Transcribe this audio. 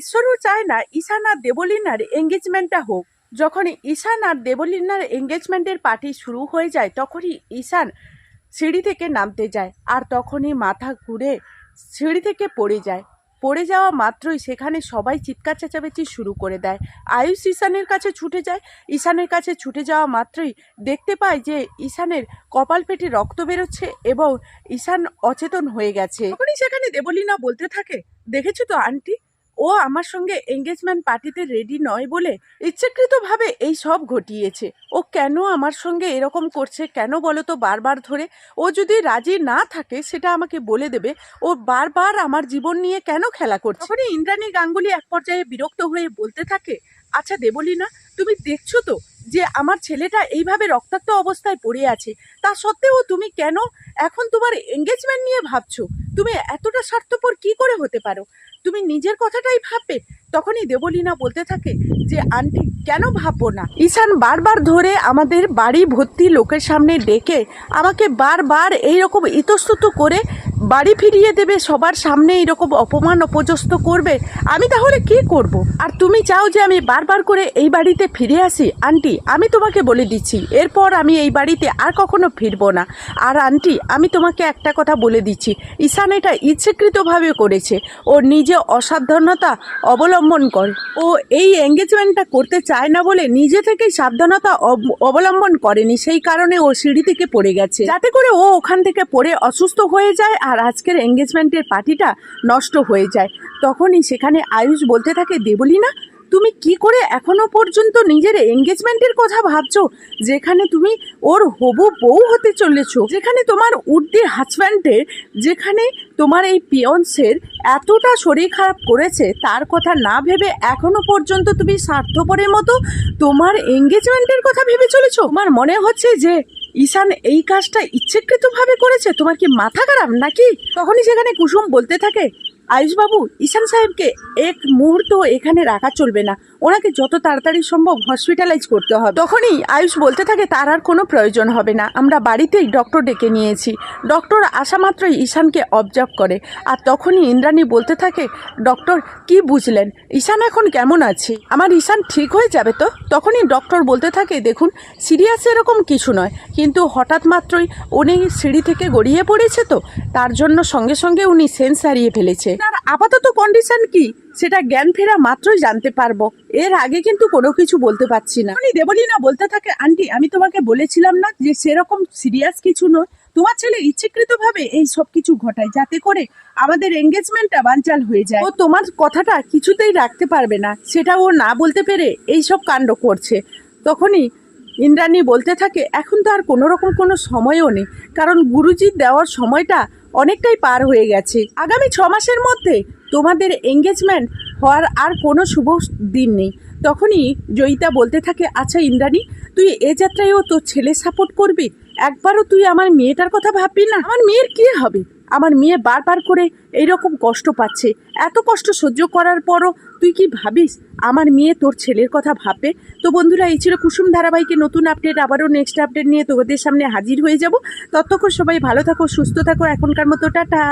ঈশ্বরও চায় না ঈশান আর দেবলীনার এঙ্গেজমেন্টটা হোক। যখন ঈশান আর দেবলীনার এঙ্গেজমেন্টের পার্টি শুরু হয়ে যায়, তখনই ঈশান সিঁড়ি থেকে নামতে যায় আর তখনই মাথা ঘুরে সিঁড়ি থেকে পড়ে যায়। পড়ে যাওয়া মাত্রই সেখানে সবাই চিৎকার চেঁচামেচি শুরু করে দেয়। আয়ুষ ঈশানের কাছে ছুটে যায়। ঈশানের কাছে ছুটে যাওয়া মাত্রই দেখতে পায় যে ঈশানের কপাল ফেটে রক্ত বেরোচ্ছে এবং ঈশান অচেতন হয়ে গেছে। তখনই সেখানে দেবলীনা বলতে থাকে, দেখেছ তো আন্টি ও আমার সঙ্গে এঙ্গেজমেন্ট পার্টিতে রেডি নয় বলে ইচ্ছাকৃতভাবে এই সব ঘটিয়েছে। ও কেন আমার সঙ্গে এরকম করছে? কেন বলো তো বারবার ধরে? ও যদি রাজি না থাকে, সেটা আমাকে বলে দেবে। ও বারবার আমার জীবন নিয়ে কেন খেলা করছে? ইন্দ্রাণী গাঙ্গুলি এক পর্যায়ে বিরক্ত হয়ে বলতে থাকে আচ্ছা দেবলীনা, তুমি দেখছ তো যে আমার ছেলেটা এইভাবে রক্তাক্ত অবস্থায় পড়ে আছে, তা সত্ত্বেও তুমি কেন এখন তোমার এঙ্গেজমেন্ট নিয়ে ভাবছ? তুমি এতটা স্বার্থপর কি করে হতে পারো? তুমি নিজের কথাটাই ভাববে, তখনই দেবলীনা বলতে থাকে যে, আন্টি, কেন ভাববো না? ঈশান বারবার ধরে আমাদের বাড়ি ভর্তি লোকের সামনে ডেকে আমাকে বারবার এইরকম ইতস্তত করে বাড়ি ফিরিয়ে দেবে, সবার সামনে এরকম অপমান অপজস্ত করবে, আমি তাহলে কি করব? আর তুমি চাও যে আমি বারবার করে এই বাড়িতে ফিরে আসি? আন্টি, আমি তোমাকে বলে দিচ্ছি, এরপর আমি এই বাড়িতে আর কখনো ফিরবো না। আর আন্টি, আমি তোমাকে একটা কথা বলে দিচ্ছি, ঈশান এটা ইচ্ছাকৃতভাবে করেছে, ও নিজে অসাবধানতা অবলম্বন করে। ও এই এঙ্গেজমেন্টটা করতে চায় না বলে নিজে থেকেই সাবধানতা অব- অবলম্বন করেনি, সেই কারণে ও সিঁড়ি থেকে পড়ে গেছে। যাতে করে ও ওখান থেকে পড়ে অসুস্থ হয়ে যায় আর আজকের এঙ্গেজমেন্টের পার্টিটা নষ্ট হয়ে যায়। তখনই সেখানে আয়ুষ বলতে থাকে, দেবলীনা, তুমি কি করে এখনও পর্যন্ত নিজের এঙ্গেজমেন্টের কথা ভাবছ? যেখানে তুমি ওর হবু বউ হতে চলেছো। যেখানে তোমার উর্দি হাজব্যান্ডের যেখানে তোমার এই পিয়ন্সের এতটা শরীর খারাপ করেছে, তার কথা না ভেবে এখনও পর্যন্ত তুমি স্বার্থপরের মতো তোমার এঙ্গেজমেন্টের কথা ভেবে চলেছো? তোমার মনে হচ্ছে যে ঈশান এই কাজটা ইচ্ছাকৃতভাবে করেছে? তোমার কি মাথা খারাপ নাকি? তখনই সেখানে কুসুম বলতে থাকে, আয়ুষবাবু, ঈশান সাহেবকে এক মুহূর্ত এখানে রাখা চলবে না। ওনাকে যত তাড়াতাড়ি সম্ভব হসপিটালাইজ করতে হবে। তখনই আয়ুষ বলতে থাকে, তার আর কোনো প্রয়োজন হবে না। আমরা বাড়িতেই ডক্টর ডেকে নিয়েছি। ডক্টর আসা মাত্রই ঈশানকে অবজার্ভ করে। আর তখনই ইন্দ্রাণী বলতে থাকে ডক্টর কি বুঝলেন? ঈশান এখন কেমন আছে? আমার ঈশান ঠিক হয়ে যাবে তো? তখনই ডক্টর বলতে থাকে, দেখুন সিরিয়াস এরকম কিছু নয়। কিন্তু হঠাৎ মাত্রই উনি সিঁড়ি থেকে গড়িয়ে পড়েছে তো? তার জন্য সঙ্গে সঙ্গে উনি সেন্স হারিয়ে ফেলেছে। আপাতত কন্ডিশন কি? সেটা জ্ঞান ফেরা মাত্রই জানতে পারব। এর আগে কিন্তু কোনো কিছু বলতে পারছি না। উনি দেবলীনা বলতে থাকে, আন্টি, আমি তোমাকে বলেছিলাম না যে সেরকম সিরিয়াস কিছু নয়। তোমার ছেলে ইচ্ছাকৃতভাবে এই সব কিছু ঘটায়, যাতে করে আমাদের এঙ্গেজমেন্টটা বানচাল হয়ে যায়। ও তোমার কথাটা কিছুতেই রাখতে পারবে না। সেটা ও না বলতে পেরে এই সব কাণ্ড করছে। তখনই ইন্দ্রাণী বলতে থাকে, এখন তো আর কোনো রকম কোনো সময়ও নেই, কারণ গুরুজির দেওয়ার সময়টা অনেকটাই পার হয়ে গেছে। আগামী ছ মাসের মধ্যে তোমাদের এঙ্গেজমেন্ট হওয়ার আর কোনো শুভ দিন নেই। তখনই জয়িতা বলতে থাকে আচ্ছা ইন্দ্রাণী, তুই এ যাত্রায়ও তোর ছেলে সাপোর্ট করবি? একবারও তুই আমার মেয়েটার কথা ভাববি না? আমার মেয়ের কি হবে? আমার মেয়ে বারবার করে এইরকম কষ্ট পাচ্ছে। এত কষ্ট সহ্য করার পরও তুই কি ভাবিস? আমার মেয়ে তোর ছেলের কথা ভাববে? তো বন্ধুরা, এই ছিল কুসুম ধারাবাহিকের নতুন আপডেট আবারও নেক্সট আপডেট নিয়ে তোদের সামনে হাজির হয়ে যাব। ততক্ষণ সবাই ভালো থাকো, সুস্থ থাকো, এখনকার মতো টাটা।